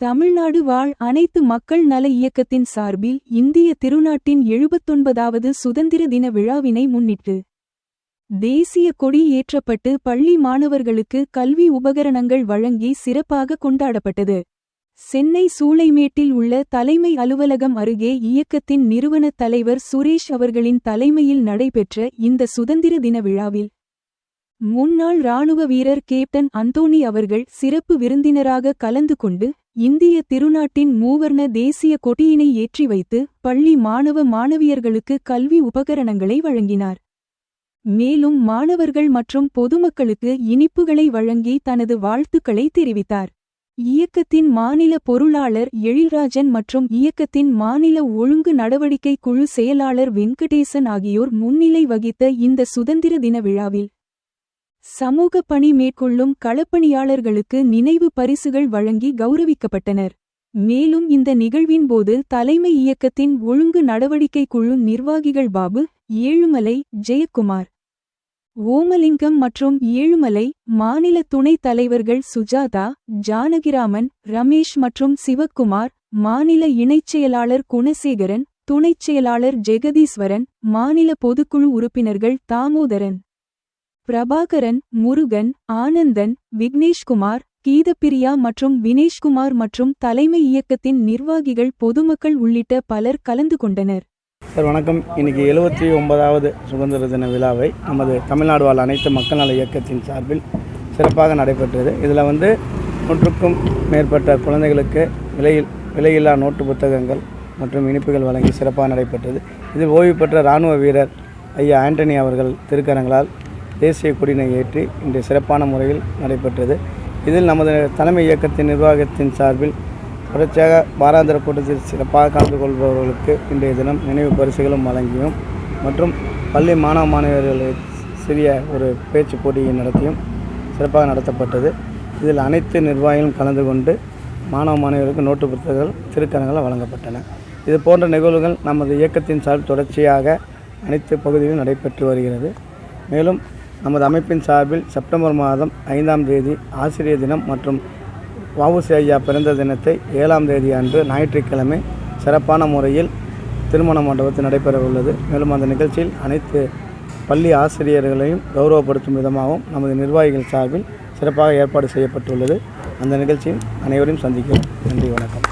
தமிழ்நாடு வாழ் அனைத்து மக்கள் நல இயக்கத்தின் சார்பில் இந்திய திருநாட்டின் எழுபத்தொன்பதாவது சுதந்திர தின விழாவினை முன்னிட்டு தேசிய கொடி ஏற்றப்பட்டு பள்ளி மாணவர்களுக்கு கல்வி உபகரணங்கள் வழங்கி சிறப்பாக கொண்டாடப்பட்டது. சென்னை சூளைமேட்டில் உள்ள தலைமை அலுவலகம் அருகே இயக்கத்தின் நிறுவனத் தலைவர் சுரேஷ் அவர்களின் தலைமையில் நடைபெற்ற இந்த சுதந்திர தின விழாவில் முன்னாள் ராணுவ வீரர் கேப்டன் அந்தோனி அவர்கள் சிறப்பு விருந்தினராக கலந்து கொண்டு இந்திய திருநாட்டின் மூவர்ண தேசிய கொடியினை ஏற்றி வைத்து பள்ளி மாணவ மாணவியர்களுக்கு கல்வி உபகரணங்களை வழங்கினார். மேலும் மாணவர்கள் மற்றும் பொதுமக்களுக்கு இனிப்புகளை வழங்கி தனது வாழ்த்துக்களை தெரிவித்தார். இயக்கத்தின் மாநில பொருளாளர் எழில்ராஜன் மற்றும் இயக்கத்தின் மாநில ஒழுங்கு நடவடிக்கை குழு செயலாளர் வெங்கடேசன் ஆகியோர் முன்னிலை வகித்த இந்த சுதந்திர தின விழாவில் சமூக பணி மேற்கொள்ளும் களப்பணியாளர்களுக்கு நினைவு பரிசுகள் வழங்கி கௌரவிக்கப்பட்டனர். மேலும் இந்த நிகழ்வின் போது தலைமை இயக்கத்தின் ஒழுங்கு நடவடிக்கை குழு நிர்வாகிகள் பாபு ஏழுமலை ஜெயக்குமார் ஓமலிங்கம் மற்றும் ஏழுமலை மாநில துணைத் தலைவர்கள் சுஜாதா ஜானகிராமன் ரமேஷ் மற்றும் சிவக்குமார் மாநில இணைச் செயலாளர் குணசேகரன் துணைச் செயலாளர் ஜெகதீஸ்வரன் மாநில பொதுக்குழு உறுப்பினர்கள் தாமோதரன். பிரபாகரன் முருகன் ஆனந்தன் விக்னேஷ்குமார் கீதப்பிரியா மற்றும் வினேஷ்குமார் மற்றும் தலைமை இயக்கத்தின் நிர்வாகிகள் பொதுமக்கள் உள்ளிட்ட பலர் கலந்து கொண்டனர். சார் வணக்கம். இன்னைக்கு எழுபத்தி ஒன்பதாவது சுதந்திர தின விழாவை நமது தமிழ்நாடு வாழ் அனைத்து மக்கள் நல இயக்கத்தின் சார்பில் சிறப்பாக நடைபெற்றது. இதில் வந்து நூற்றுக்கும் மேற்பட்ட குழந்தைகளுக்கு விலையில் விலையில்லா நோட்டு புத்தகங்கள் மற்றும் இனிப்புகள் வழங்கி சிறப்பாக நடைபெற்றது. இதில் ஓய்வு பெற்ற இராணுவ வீரர் ஐயா ஆண்டனி அவர்கள் திருக்கரங்களால் தேசிய கொடியினை ஏற்றி இன்று சிறப்பான முறையில் நடைபெற்றது. இதில் நமது தலைமை இயக்கத்தின் நிர்வாகத்தின் சார்பில் தொடர்ச்சியாக வாராந்திர கூட்டத்தில் சிறப்பாக கலந்து கொள்பவர்களுக்கு இன்றைய தினம் நினைவு பரிசுகளும் வழங்கியும் மற்றும் பள்ளி மாணவ மாணவியர்களை சிறிய ஒரு பேச்சு போட்டியை நடத்தியும் சிறப்பாக நடத்தப்பட்டது. இதில் அனைத்து நிர்வாகிகளும் கலந்து கொண்டு மாணவ மாணவர்களுக்கு நோட்டு புத்தகங்கள் திருக்கரங்கள் வழங்கப்பட்டன. இது போன்ற நிகழ்வுகள் நமது இயக்கத்தின் சார்பில் தொடர்ச்சியாக அனைத்து பகுதிகளிலும் நடைபெற்று வருகிறது. மேலும் நமது அமைப்பின் சார்பில் செப்டம்பர் மாதம் ஐந்தாம் தேதி ஆசிரியர் தினம் மற்றும் வவுசி ஐயா பிறந்த தினத்தை ஏழாம் தேதி அன்று ஞாயிற்றுக்கிழமை சிறப்பான முறையில் திருமண மண்டபத்தில் நடைபெற உள்ளது மேலும் அந்த நிகழ்ச்சியில் அனைத்து பள்ளி ஆசிரியர்களையும் கௌரவப்படுத்தும் விதமாகவும் நமது நிர்வாகிகள் சார்பில் சிறப்பாக ஏற்பாடு செய்யப்பட்டுள்ளது. அந்த நிகழ்ச்சியில் அனைவரையும் சந்திக்கிறோம். நன்றி வணக்கம்.